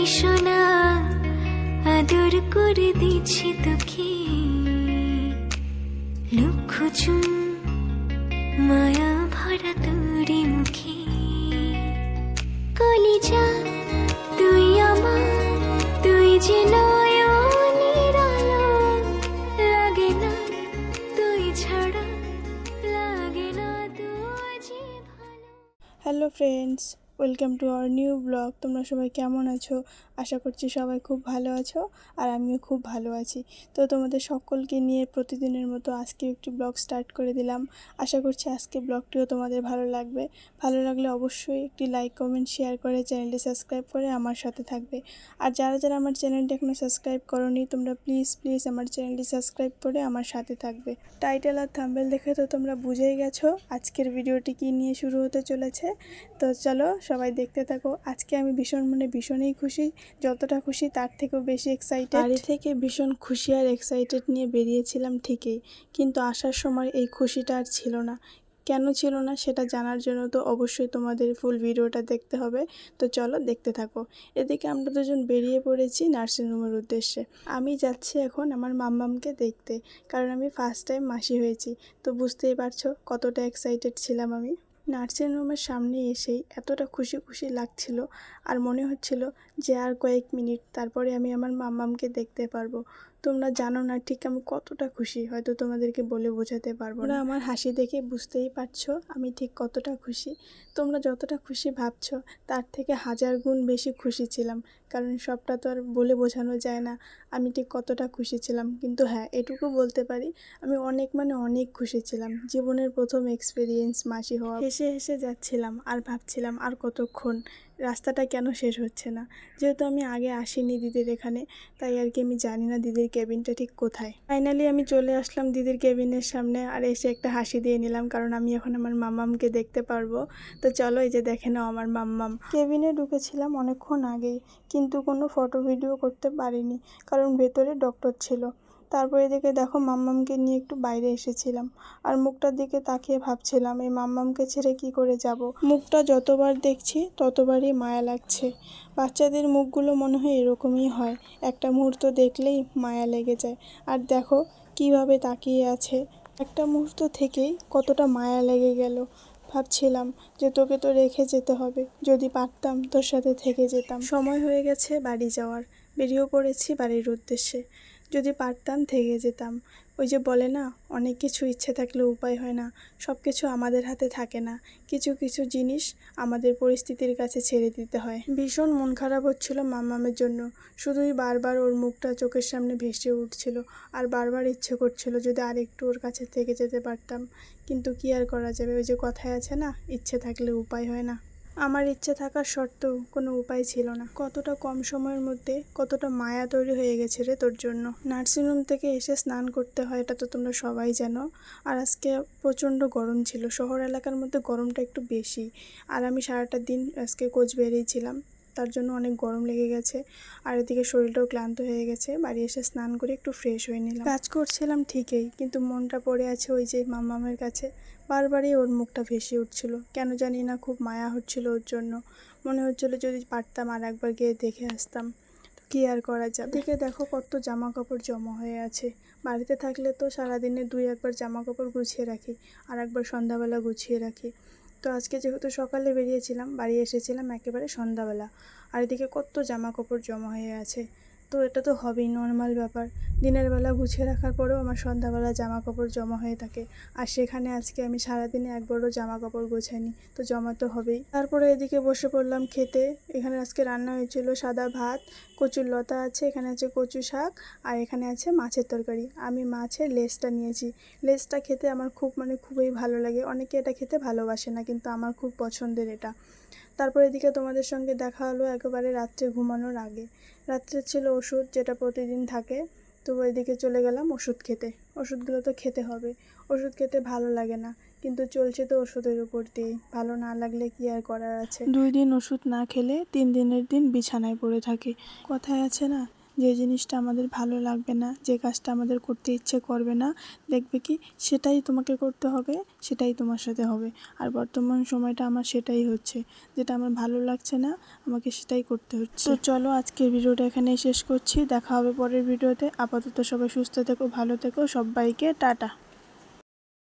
পাখি সোনা, আদর করে দিচ্ছি তোকে। লক্ষ চুম, মায়া ভরা তোরে মুখে। কলিজা, তুই আমার, তুই যে নয়নের আলো, লাগে না hello friends welcome to our new blog. তোমরা সবাই কেমন আছো? আশা করছি সবাই খুব ভালো আছো আর আমিও খুব ভালো আছি। তো তোমাদের সকলকে নিয়ে প্রতিদিনের মতো আজকে একটি ব্লগ স্টার্ট করে দিলাম। আশা করছি আজকে ব্লগটিও তোমাদের ভালো লাগবে। ভালো লাগলে অবশ্যই একটি লাইক, কমেন্ট, শেয়ার করে চ্যানেলটি সাবস্ক্রাইব করে আমার সাথে থাকবে। আর যারা যারা আমার চ্যানেলটি এখনও সাবস্ক্রাইব করনি, তোমরা প্লিজ প্লিজ আমার চ্যানেলটি সাবস্ক্রাইব করে আমার সাথে থাকবে। টাইটেল আর থাম্বেল দেখে তো তোমরা বুঝেই গেছো আজকের ভিডিওটি কী নিয়ে শুরু হতে চলেছে। তো চলো সবাই দেখতে থাকো। আজকে আমি ভীষণ মানে ভীষণই খুশি, যতটা খুশি তার থেকেও বেশি এক্সাইটেড বাড়ি থেকে ভীষণ খুশি আর এক্সাইটেড নিয়ে বেরিয়েছিলাম ঠিকই, কিন্তু আসার সময় এই খুশিটা আর ছিল না। কেন ছিল না সেটা জানার জন্য তো অবশ্যই তোমাদের ফুল ভিডিওটা দেখতে হবে। তো চলো দেখতে থাকো। এদিকে আমরা দুজন বেরিয়ে পড়েছি নার্সিংহোমের উদ্দেশ্যে। আমি যাচ্ছি এখন আমার মাম্মামকে দেখতে, কারণ আমি ফার্স্ট টাইম মাসি হয়েছি। তো বুঝতেই পারছ কতটা এক্সাইটেড ছিলাম আমি। নার্সিংহোমের সামনে এসেই এতটা খুশি খুশি লাগছিল আর মনে হচ্ছিল যে আর কয়েক মিনিট তারপরে আমি আমার মাম্মামকে দেখতে পারব। তোমরা জানো না ঠিক আমি কতটা খুশি। হয়তো তোমাদেরকে বলে বোঝাতে পারব না। আমার হাসি দেখে বুঝতেই পারছ আমি ঠিক কতটা খুশি। তোমরা যতটা খুশি ভাবছ, তার থেকে হাজার গুণ বেশি খুশি ছিলাম। কারণ সবটা তো আর বলে বোঝানো যায় না, আমি ঠিক কতটা খুশি ছিলাম। কিন্তু হ্যাঁ এটুকু বলতে পারি, আমি অনেক মানে অনেক খুশি ছিলাম। জীবনের প্রথম এক্সপিরিয়েন্স মাসি হওয়া হেসে হেসে যাচ্ছিলাম আর ভাবছিলাম আর কতক্ষণ রাস্তাটা কেন শেষ হচ্ছে না? যেহেতু আমি আগে আসিনি দিদির এখানে, তাই আর কি আমি জানি না দিদির কেবিনটা ঠিক কোথায়। ফাইনালি আমি চলে আসলাম দিদির কেবিনের সামনে আর এসে একটা হাসি দিয়ে নিলাম, কারণ আমি এখন আমার মাম্মামকে দেখতে পারব। তো চলো এই যে দেখে নাও আমার মাম্মাম। কেবিনে ঢুকেছিলাম অনেকক্ষণ আগেই, কিন্তু কোনো ফটো ভিডিও করতে পারিনি, কারণ ভেতরে ডক্টর ছিল। তারপরে এদিকে দেখো মাম্মামকে নিয়ে একটু বাইরে এসেছিলাম। আর মুখটার দিকে তাকিয়ে ভাবছিলাম, এই মাম্মামকে ছেড়ে কি করে যাব? মুখটা যতবার দেখছি, ততবারই মায়া লাগছে। বাচ্চাদের মুখগুলো মনে হয় এরকমই হয়। একটা মুহূর্ত দেখলেই মায়া লেগে যায়। আর দেখো কীভাবে তাকিয়ে আছে। একটা মুহূর্ত থেকেই কতটা মায়া লেগে গেল। ভাবছিলাম যে তোকে তো রেখে যেতে হবে। যদি পারতাম তোর সাথে থেকে যেতাম। সময় হয়ে গেছে বাড়ি যাওয়ার। বেরিয়েও পড়েছি বাড়ির উদ্দেশ্যে। যদি পারতাম থেকে যেতাম। ওই যে বলে না, অনেক কিছু ইচ্ছে থাকলে উপায় হয় না সব কিছু আমাদের হাতে থাকে না। কিছু কিছু জিনিস আমাদের পরিস্থিতির কাছে ছেড়ে দিতে হয়। ভীষণ মন খারাপ হচ্ছিল মামামের জন্য। শুধুই বারবার ওর মুখটা চোখের সামনে ভেসে উঠছিল আর বারবার ইচ্ছে করছিল যদি আরেকটু ওর কাছে থেকে যেতে পারতাম। কিন্তু কি আর করা যাবে? ওই যে কথায় আছে না, ইচ্ছে থাকলে উপায় হয় না। আমার ইচ্ছে থাকার সত্ত্বেও কোনো উপায় ছিল না। কতটা কম সময়ের মধ্যে কতটা মায়া তৈরি হয়ে গেছে রে তোর জন্য। নার্সিংহোম থেকে এসে স্নান করতে হয়, এটা তো তোমরা সবাই জানো। আর আজকে প্রচণ্ড গরম ছিল, শহর এলাকার মধ্যে গরমটা একটু বেশি। আর আমি সারাটা দিন আজকে কোচবিহারেই ছিলাম। তার জন্য অনেক গরম লেগে গেছে। আর এদিকে শরীরটাও ক্লান্ত হয়ে গেছে। বাড়ি এসে স্নান করে একটু ফ্রেশ হয়ে নিলাম। কাজ করছিলাম ঠিকই, কিন্তু মনটা পড়ে আছে ওই যে মামামের কাছে। বারবারই ওর মুখটা ভেসে উঠছিল। কেন জানি না খুব মায়া হচ্ছিল ওর জন্য। মনে হচ্ছিল যদি পারতাম আর একবার গিয়ে দেখে আসতাম। কী আর করা যাবে? দিকে দেখো কত জামা কাপড় জমা হয়ে আছে। বাড়িতে থাকলে তো সারাদিনে দুই একবার জামা কাপড় গুছিয়ে রাখি, আর একবার সন্ধ্যাবেলা গুছিয়ে রাখি। তো আজকে যেহেতু সকালে বেরিয়েছিলাম, বাড়ি এসেছিলাম একেবারে সন্ধ্যাবেলা। আর এদিকে কত জামা কাপড় জমা হয়ে আছে। তো এটা তো হবেই নর্মাল ব্যাপার। দিনের বেলা গুছিয়ে রাখার পরেও আমার সন্ধ্যাবেলা জামা কাপড় জমা হয়ে থাকে। আর সেখানে আজকে আমি সারাদিনে একবারও জামা কাপড় গোছাইনি, তো জমা তো হবেই। তারপরে এদিকে বসে পড়লাম খেতে। এখানে আজকে রান্না হয়েছিল সাদা ভাত, কচুর লতা আছে, এখানে আছে কচু শাক, আর এখানে আছে মাছের তরকারি। আমি মাছের লেসটা নিয়েছি। লেসটা খেতে আমার খুব মানে খুবই ভালো লাগে। অনেকে এটা খেতে ভালোবাসে না, কিন্তু আমার খুব পছন্দের এটা। তারপর এদিকে তোমাদের সঙ্গে দেখা হলো একেবারে রাত্রে ঘুমানোর আগে। রাত্রে ছিল ওষুধ যেটা প্রতিদিন থাকে। তো ওইদিকে চলে গেলাম ওষুধ খেতে। ওষুধগুলো তো খেতে হবে। ওষুধ খেতে ভালো লাগে না। কিন্তু চলছে তো ওষুধের উপর দিয়ে। ভালো না লাগলে কি আর করার আছে? দুই দিন ওষুধ না খেলে তিন দিনের দিন বিছানায় পড়ে থাকে। কথায় আছে না যে জিনিসটা আমাদের ভালো লাগবে না, যে কাজটা আমাদের করতে ইচ্ছে করবে না, দেখবে কি সেটাই তোমাকে করতে হবে, সেটাই তোমার সাথে হবে। আর বর্তমান সময়টা আমার সেটাই হচ্ছে, যেটা আমার ভালো লাগছে না, আমাকে সেটাই করতে হচ্ছে। তো চলো আজকের ভিডিওটা এখানেই শেষ করছি, দেখা হবে পরের ভিডিওতে। আপাতত সবাই সুস্থ থেকো, ভালো থেকো, সবাইকে টাটা।